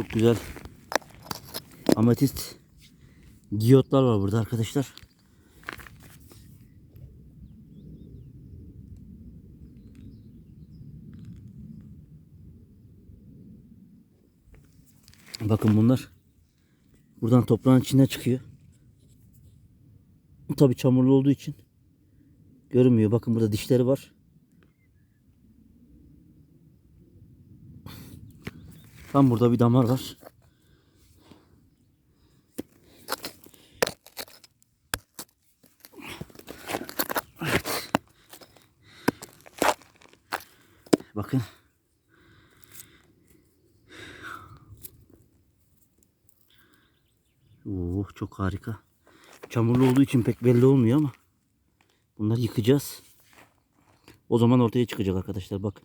Çok güzel ametist giyotlar var burada arkadaşlar. Bakın bunlar buradan toprağın içinden çıkıyor. Tabi çamurlu olduğu için görünmüyor. Bakın burada dişleri var. Tam burada bir damar var. Bakın. Oo, çok harika. Çamurlu olduğu için pek belli olmuyor ama bunları yıkacağız. O zaman ortaya çıkacak arkadaşlar bakın.